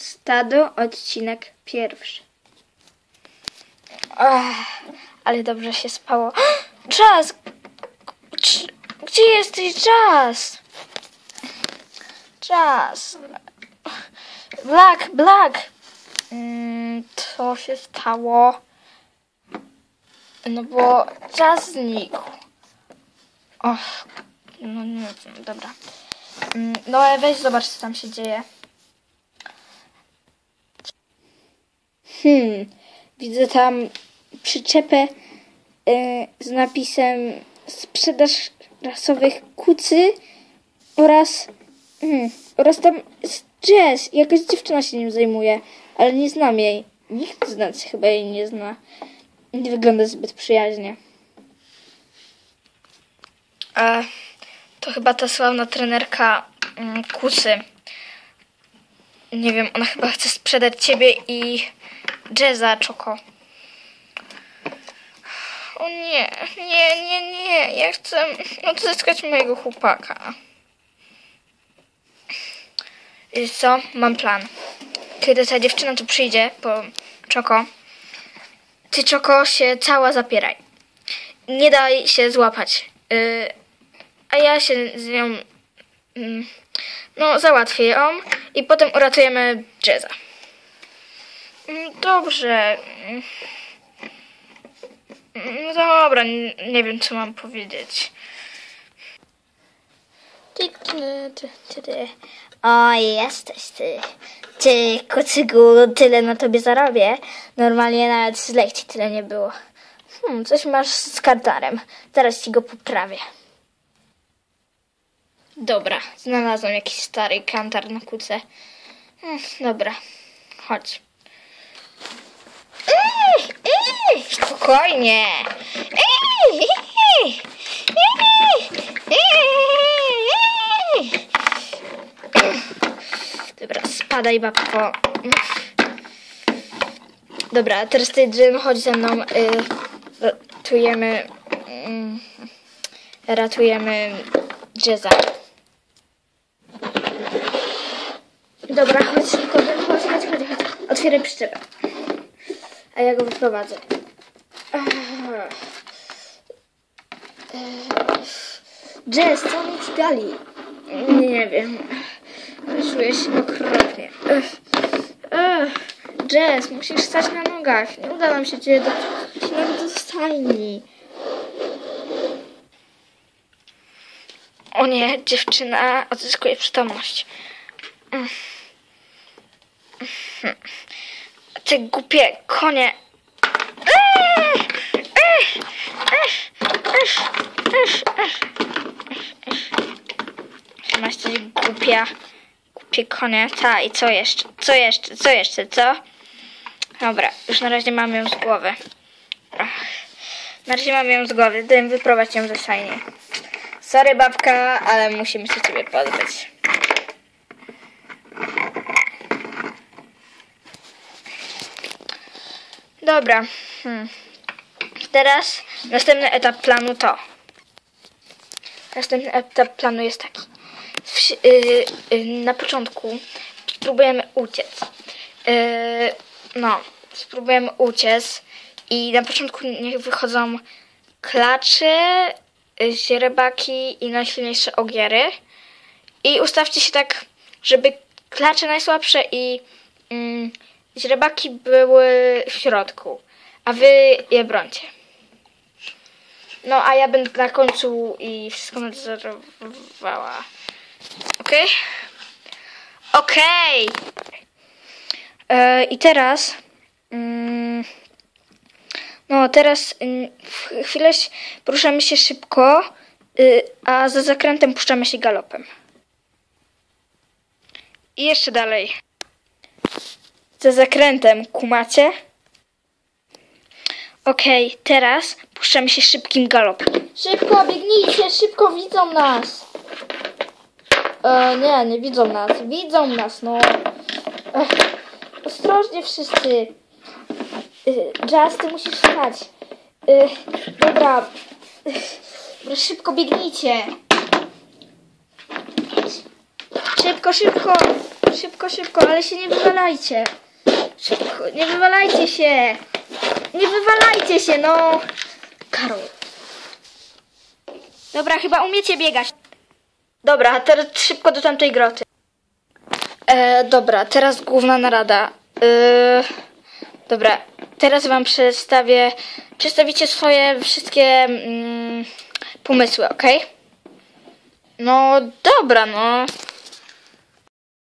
Stado, odcinek pierwszy. Ach, ale dobrze się spało. Czas! Cz- Gdzie jesteś, czas? Czas. Black, Black. Mm, co się stało? No bo czas znikł. Och, no nie wiem, dobra. Mm, No weź zobacz, co tam się dzieje. Hmm, widzę tam przyczepę e, z napisem sprzedaż rasowych kucy oraz hmm, oraz tam jazz. Jakaś dziewczyna się nim zajmuje, ale nie znam jej. Nikt z nas chyba jej nie zna. Nie wygląda zbyt przyjaźnie. E, to chyba ta sławna trenerka mm, Kusy. Nie wiem, ona chyba chce sprzedać ciebie i Jazza Czoko. O nie, nie, nie, nie. Ja chcę odzyskać mojego chłopaka. I co? Mam plan. Kiedy ta dziewczyna tu przyjdzie po Czoko, ty Czoko się cała zapieraj. Nie daj się złapać. Yy, a ja się z nią. mm, no, załatwię ją i potem uratujemy Jazza. Mm, Dobrze. No dobra, nie, wiem co mam powiedzieć. O, jesteś ty. Ty, kucygu, tyle na tobie zarobię. Normalnie nawet z lekcji tyle nie było. Hmm, coś masz z kartarem. Zaraz ci go poprawię. Dobra, znalazłem jakiś stary kantar na kuce. Dobra, chodź. Spokojnie. Dobra, spadaj babko. Dobra, teraz ty Jim, chodź ze mną. Y, ratujemy. mm, ratujemy Jezza. Dobra, chodź szybko, chodź, chodź, chodź, chodź. Otwieraj przyczepę. A ja go wyprowadzę. Jazz, co mi ci dali? Nie wiem. Czuję się okropnie. Ech. Jazz, musisz stać na nogach. Nie uda nam się cię do, do, stajni. O nie, dziewczyna odzyskuje przytomność. Mm. Mhm. Ty głupie konie. Ech, ech. Masz głupia. Głupie konie. Ta i co jeszcze? Co jeszcze? Co jeszcze? Co? Dobra, już na razie mam ją z głowy. Ach. Na razie mam ją z głowy. Dym wyprowadź ją ze sajnie. Sorry babka, ale musimy się ciebie pozbyć. Dobra. Hmm. Teraz następny etap planu to. Następny etap planu jest taki. Yy, yy, na początku spróbujemy uciec. Yy, no, spróbujemy uciec i na początku niech wychodzą klacze, źrebaki i najsilniejsze ogiery. I ustawcie się tak, żeby klacze najsłabsze i mm, źrebaki były w środku, a wy je brońcie. No, a ja będę na końcu i wszystko nadzorowała. Okej? Okej! E, I teraz... Mm, no, teraz w chwilę poruszamy się szybko, y, a za zakrętem puszczamy się galopem. I jeszcze dalej. Za zakrętem, kumacie? Okej, teraz puszczamy się szybkim galopem. Szybko, biegnijcie, szybko widzą nas. E, nie, nie widzą nas. Widzą nas, no. Ech, ostrożnie wszyscy. Y, Jazz, ty musisz stać. Y, dobra. Dobra, szybko biegnijcie. Szybko, szybko. szybko, szybko, ale się nie wywalajcie. Szybko, nie wywalajcie się. Nie wywalajcie się, no. Karol. Dobra, chyba umiecie biegać. Dobra, teraz szybko do tamtej groty. E, dobra, teraz główna narada. E, dobra, teraz wam przedstawię, przedstawicie swoje wszystkie mm, pomysły, ok? No dobra, no.